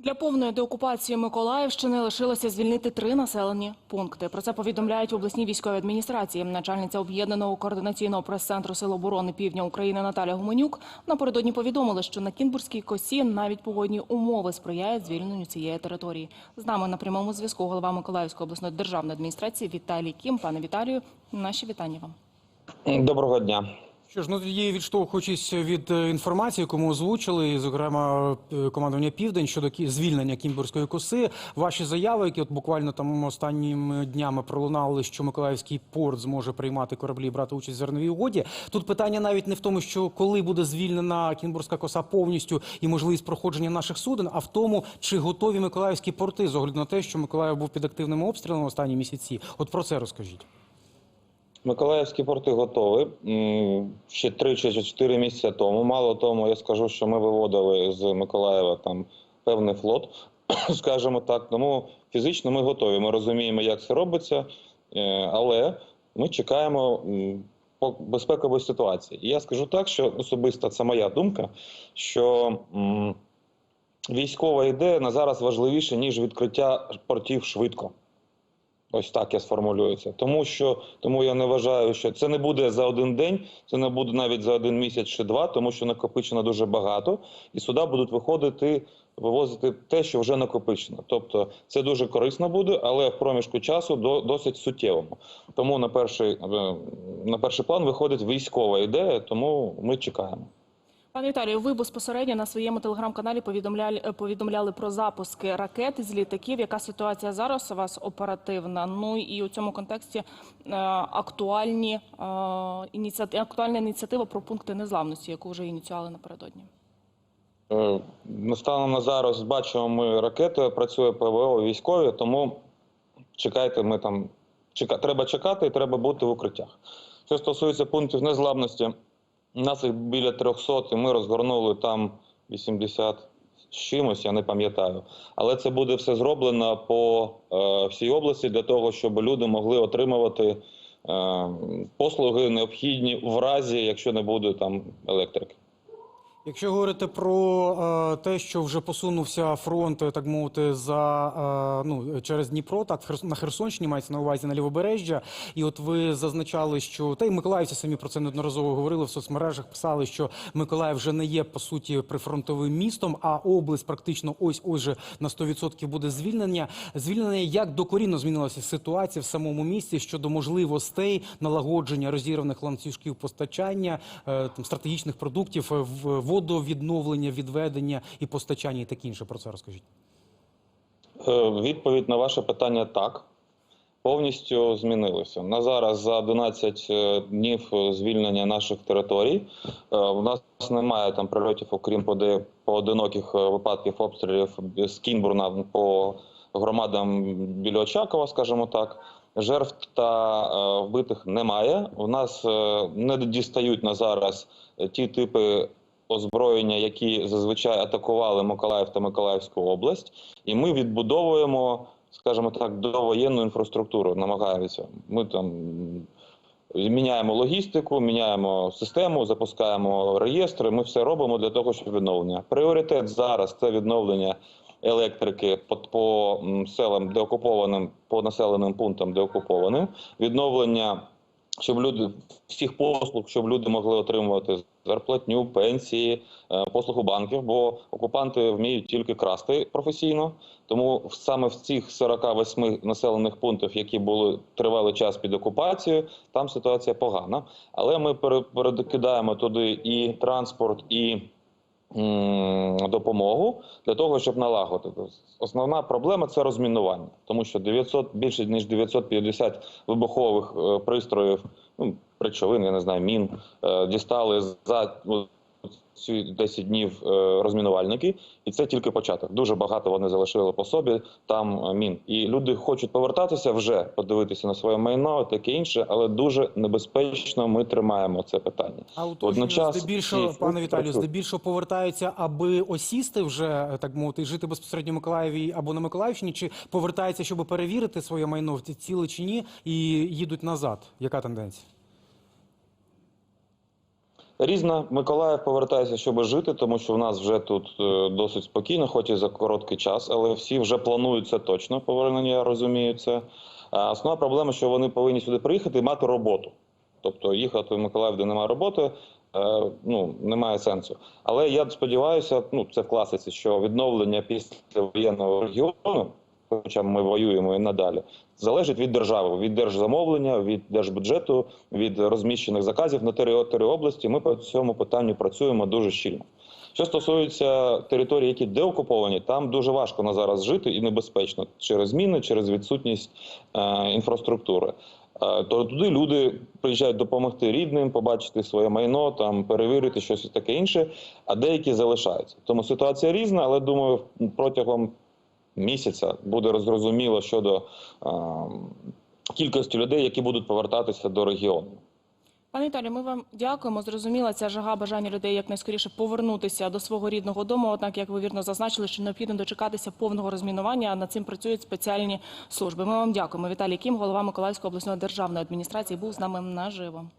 Для повної деокупації Миколаївщини лишилося звільнити три населені пункти. Про це повідомляють обласній військовій адміністрації. Начальниця об'єднаного координаційного прес-центру Сил оборони Півдня України Наталя Гуменюк напередодні повідомили, що на Кінбурзькій косі навіть погодні умови сприяють звільненню цієї території. З нами на прямому зв'язку голова Миколаївської обласної державної адміністрації Віталій Кім. Пане Віталію, наші вітання вам. Доброго дня. Що ж, ну тоді відштовхуючись від е, інформації, яку ми озвучили, зокрема е, командування Південь щодо звільнення Кімбурської коси, ваші заяви, які от буквально там останніми днями пролунали, що Миколаївський порт зможе приймати кораблі і брати участь в зерновій угоді. Тут питання навіть не в тому, що коли буде звільнена Кімбурська коса повністю і можливість проходження наших суден, а в тому, чи готові миколаївські порти з огляду на те, що Миколаїв був під активним обстрілом останні місяці. От про це розкажіть. Миколаївські порти готові. Ще 3 чи 4 місяці тому. Мало тому, я скажу, що ми виводили з Миколаєва там певний флот, скажімо так. Тому фізично ми готові. Ми розуміємо, як це робиться, Е, але ми чекаємо безпекової ситуації. І я скажу так, що особисто це моя думка, що військова ідея на зараз важливіше, ніж відкриття портів швидко. Ось так я сформулюю це. Тому що тому я не вважаю, що це не буде за один день, це не буде навіть за один місяць чи два, тому що накопичено дуже багато, і сюди будуть виходити, вивозити те, що вже накопичено. Тобто це дуже корисно буде, але в проміжку часу до досить суттєвому. Тому на перший е, на перший план виходить військова ідея, тому ми чекаємо. Пане Віталію, ви безпосередньо на своєму телеграм-каналі повідомляли, е, повідомляли про запуски ракет з літаків. Яка ситуація зараз у вас оперативна? Ну і у цьому контексті е, актуальні е, актуальна ініціатива про пункти незламності, яку вже ініціювали напередодні. Е, Станом на зараз бачимо ми ракети, працює ПВО військові, тому чекайте, ми там чека, треба чекати і треба бути в укриттях. Що стосується пунктів незламності, нас їх біля 300, і ми розгорнули там 80 з чимось, я не пам'ятаю. Але це буде все зроблено по е, всій області для того, щоб люди могли отримувати е, послуги необхідні в разі, якщо не буде там електрики. Якщо говорити про е, те, що вже посунувся фронт, так мовити, за е, ну через Дніпро, так на Херсонщині мається на увазі на лівобережжя, і от ви зазначали, що та й миколаївці самі про це неодноразово говорили в соцмережах. Писали, що Миколаїв вже не є по суті прифронтовим містом, а область практично ось ось на 100% буде звільнення. Звільнення як докорінно змінилася ситуація в самому місті щодо можливостей налагодження розірваних ланцюжків постачання, е, там стратегічних продуктів, е, в водовідновлення, відведення і постачання, і таке інше. Про це розкажіть. Е, Відповідь на ваше питання так. Повністю змінилося. На зараз за 11 е, днів е, звільнення наших територій. У нас немає там прильотів, окрім поодиноких випадків обстрілів з Кінбурна по громадам біля Очакова, скажімо так. Жертв та вбитих немає. У нас не дістають на зараз ті типи озброєння, які зазвичай атакували Миколаїв та Миколаївську область, і ми відбудовуємо, скажімо так, довоєнну інфраструктуру. Намагаємося. Ми там міняємо логістику, міняємо систему, запускаємо реєстри. Ми все робимо для того, щоб відновлення. Пріоритет зараз це відновлення електрики по, по селам деокупованим, по населеним пунктам деокупованим, відновлення. Щоб люди всіх послуг, щоб люди могли отримувати зарплатню, пенсії, е, послугу банків, бо окупанти вміють тільки красти професійно. Тому саме в цих 48 населених пунктах, які були тривалий час під окупацією, там ситуація погана. Але ми пере- перекидаємо туди і транспорт, і допомогу для того, щоб налагодити. Основна проблема це розмінування, тому що 900, більше ніж 950 вибухових е, пристроїв, ну речовин, я не знаю, мін е, дістали за ці 10 днів е, розмінувальники, і це тільки початок. Дуже багато вони залишили по собі там е, мін. І люди хочуть повертатися вже, подивитися на своє майно, таке інше, але дуже небезпечно ми тримаємо це питання. А Водночас здебільшого, пане Віталію, здебільшого повертаються, аби осісти вже так мовити, жити безпосередньо в Миколаєві або на Миколаївщині, чи повертаються, щоб перевірити своє майно в ці ціле чи ні, і їдуть назад. Яка тенденція? Різна Миколаїв повертається, щоб жити, тому що в нас вже тут е, досить спокійно, хоч і за короткий час, але всі вже планують це точно. Повернення я розумію це. Основна проблема, що вони повинні сюди приїхати і мати роботу. Тобто їхати в Миколаїв, де немає роботи, е, ну немає сенсу. Але я сподіваюся, ну це в класиці, що відновлення після воєнного регіону, хоча ми воюємо і надалі, залежить від держави, від держзамовлення, від держбюджету, від розміщених заказів на території області. Ми по цьому питанню працюємо дуже щільно. Що стосується територій, які деокуповані, там дуже важко на зараз жити і небезпечно через зміни, через відсутність е, інфраструктури. Е, То туди люди приїжджають допомогти рідним, побачити своє майно, там перевірити щось таке інше, а деякі залишаються. Тому ситуація різна, але думаю, протягом місяця буде зрозуміло щодо е, кількості людей, які будуть повертатися до регіону. Пане Віталію, ми вам дякуємо. Зрозуміла ця жага бажання людей якнайскоріше повернутися до свого рідного дому. Однак, як ви вірно зазначили, що необхідно дочекатися повного розмінування. а Над цим працюють спеціальні служби. Ми вам дякуємо. Віталій Кім, голова Миколаївської обласної державної адміністрації, був з нами наживо.